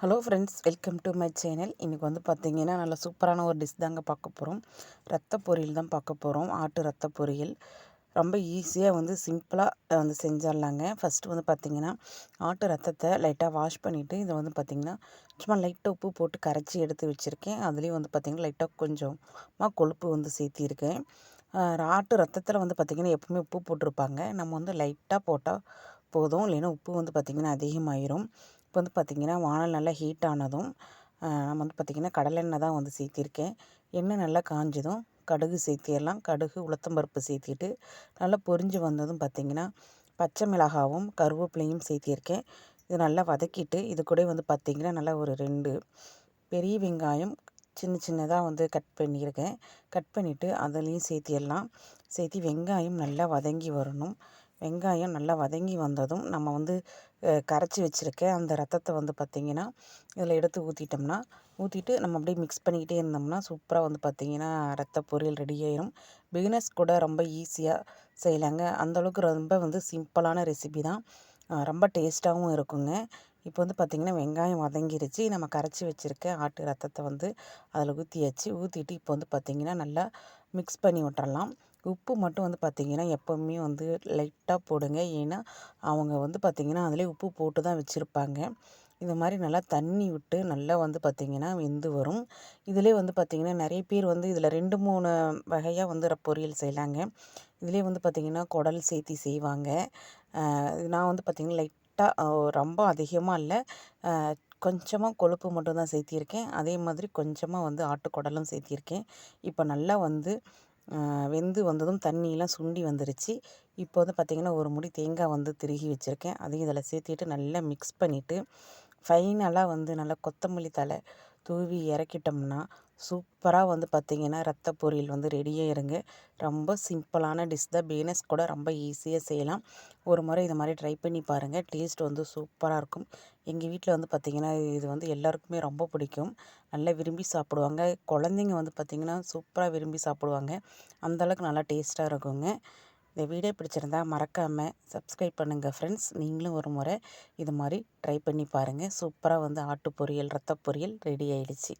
Hello friends welcome to my channel இன்றைக்கி வந்து பார்த்திங்கன்னா நல்ல சூப்பரான ஒரு டிஷ் தாங்க பார்க்க போகிறோம் ரத்த பொரியல் தான் பார்க்க போகிறோம் ஆட்டு ரத்த பொரியல். ரொம்ப ஈஸியாக வந்து சிம்பிளாக வந்து செஞ்சிடலாங்க. ஃபஸ்ட்டு வந்து பார்த்திங்கன்னா ஆட்டு ரத்தத்தை லைட்டாக வாஷ் பண்ணிவிட்டு இதை வந்து பார்த்திங்கன்னா சும்மா லைட்டாக உப்பு போட்டு கரைச்சி எடுத்து வச்சுருக்கேன். அதுலேயும் வந்து பார்த்திங்கன்னா லைட்டாக கொஞ்சமாக கொழுப்பு வந்து சேர்த்திருக்கேன். ஆட்டு ரத்தத்தில் வந்து பார்த்திங்கன்னா எப்பவுமே உப்பு போட்டிருப்பாங்க. நம்ம வந்து லைட்டாக போட்டால் போதும். இல்லைன்னா உப்பு வந்து பார்த்திங்கன்னா அதிகமாயிரும். இப்போ வந்து பார்த்திங்கன்னா வானல் நல்லா ஹீட் ஆனதும் நம்ம வந்து பார்த்திங்கன்னா கடலெண்ணெய் தான் வந்து சேர்த்திருக்கேன். எண்ணெய் நல்லா காஞ்சதும் கடுகு சேர்த்திடலாம். கடுகு உளுத்தம்பருப்பு சேர்த்திட்டு நல்லா பொரிஞ்சு வந்ததும் பார்த்திங்கன்னா பச்சை மிளகாவும் கருவேப்பிலையும் சேர்த்திருக்கேன். இது நல்லா வதக்கிட்டு இது கூட வந்து பார்த்திங்கன்னா நல்லா ஒரு ரெண்டு பெரிய வெங்காயம் சின்ன சின்னதாக வந்து கட் பண்ணியிருக்கேன். கட் பண்ணிவிட்டு அதுலேயும் சேர்த்திடலாம். சேர்த்தி வெங்காயம் நல்லா வதங்கி வரணும். வெங்காயம் நல்லா வதங்கி வந்ததும் நம்ம வந்து கரைச்சி வச்சுருக்க அந்த ரத்தத்தை வந்து பார்த்திங்கன்னா இதில் எடுத்து ஊற்றிட்டோம்னா ஊற்றிட்டு நம்ம அப்படியே மிக்ஸ் பண்ணிக்கிட்டே இருந்தோம்னா சூப்பராக வந்து பார்த்திங்கன்னா ரத்த பொரியல் ரெடி ஆயிரும். பிகினர்ஸ் கூட ரொம்ப ஈஸியாக செய்யலாங்க. அந்தளவுக்கு ரொம்ப வந்து சிம்பிளான ரெசிபி தான். ரொம்ப டேஸ்ட்டாகவும் இருக்குங்க. இப்போ வந்து பார்த்திங்கன்னா வெங்காயம் வதங்கிருச்சு. நம்ம கரைச்சி வச்சுருக்க ஆட்டு ரத்தத்தை வந்து அதில் ஊற்றியாச்சு ஊற்றிட்டு இப்போ வந்து பார்த்திங்கன்னா நல்லா மிக்ஸ் பண்ணி விட்டுறலாம். உப்பு மட்டும் வந்து பார்த்திங்கன்னா எப்போவுமே வந்து லைட்டாக போடுங்க. ஏன்னா அவங்க வந்து பார்த்திங்கன்னா அதிலே உப்பு போட்டு தான் வச்சுருப்பாங்க. இந்த மாதிரி நல்லா தண்ணி விட்டு நல்லா வந்து பார்த்திங்கன்னா வெந்து வரும். இதிலே வந்து பார்த்திங்கன்னா நிறைய பேர் வந்து இதில் ரெண்டு மூணு வகையாக வந்து பொரியல் செய்யலாங்க. இதிலே வந்து பார்த்திங்கன்னா குடல் சேர்த்தி செய்வாங்க. நான் வந்து பார்த்திங்கன்னா லைட்டாக ரொம்ப அதிகமாக இல்லை. கொஞ்சமாக கொழுப்பு மட்டும் தான் சேர்த்திருக்கேன். அதே மாதிரி கொஞ்சமாக வந்து ஆட்டுக்குடலும் சேர்த்திருக்கேன். இப்போ நல்லா வந்து வெந்து வந்ததும் தண்ணியெலாம் சுண்டி வந்துருச்சு. இப்போ வந்து பார்த்திங்கன்னா ஒரு முடி தேங்காய் வந்து திருகி வச்சுருக்கேன். அதையும் இதில் சேர்த்திட்டு நல்லா மிக்ஸ் பண்ணிவிட்டு ஃபைனலாக வந்து நல்லா கொத்தமல்லி தழை தூவி இறக்கிட்டோம்னா சூப்பராக வந்து பார்த்திங்கன்னா ரத்த பொரியல் வந்து ரெடியாக இருங்க. ரொம்ப சிம்பிளான டிஷ் தான். பிகினர்ஸ் கூட ரொம்ப ஈஸியாக செய்யலாம். ஒரு முறை இது மாதிரி ட்ரை பண்ணி பாருங்கள் டேஸ்ட் வந்து சூப்பராக இருக்கும். எங்கள் வீட்டில் வந்து பார்த்திங்கன்னா இது வந்து எல்லாருக்குமே ரொம்ப பிடிக்கும். நல்லா விரும்பி சாப்பிடுவாங்க. குழந்தைங்க வந்து பார்த்திங்கன்னா சூப்பராக விரும்பி சாப்பிடுவாங்க. அந்தளவுக்கு நல்லா டேஸ்ட்டாக இருக்குங்க. இந்த வீடியோ பிடிச்சிருந்தா மறக்காமல் சப்ஸ்கிரைப் பண்ணுங்கள் ஃப்ரெண்ட்ஸ் நீங்களும் ஒரு முறை இது மாதிரி ட்ரை பண்ணி பாருங்கள் சூப்பராக வந்து ஆட்டு பொரியல் ரத்த பொரியல் ரெடி ஆயிடுச்சு.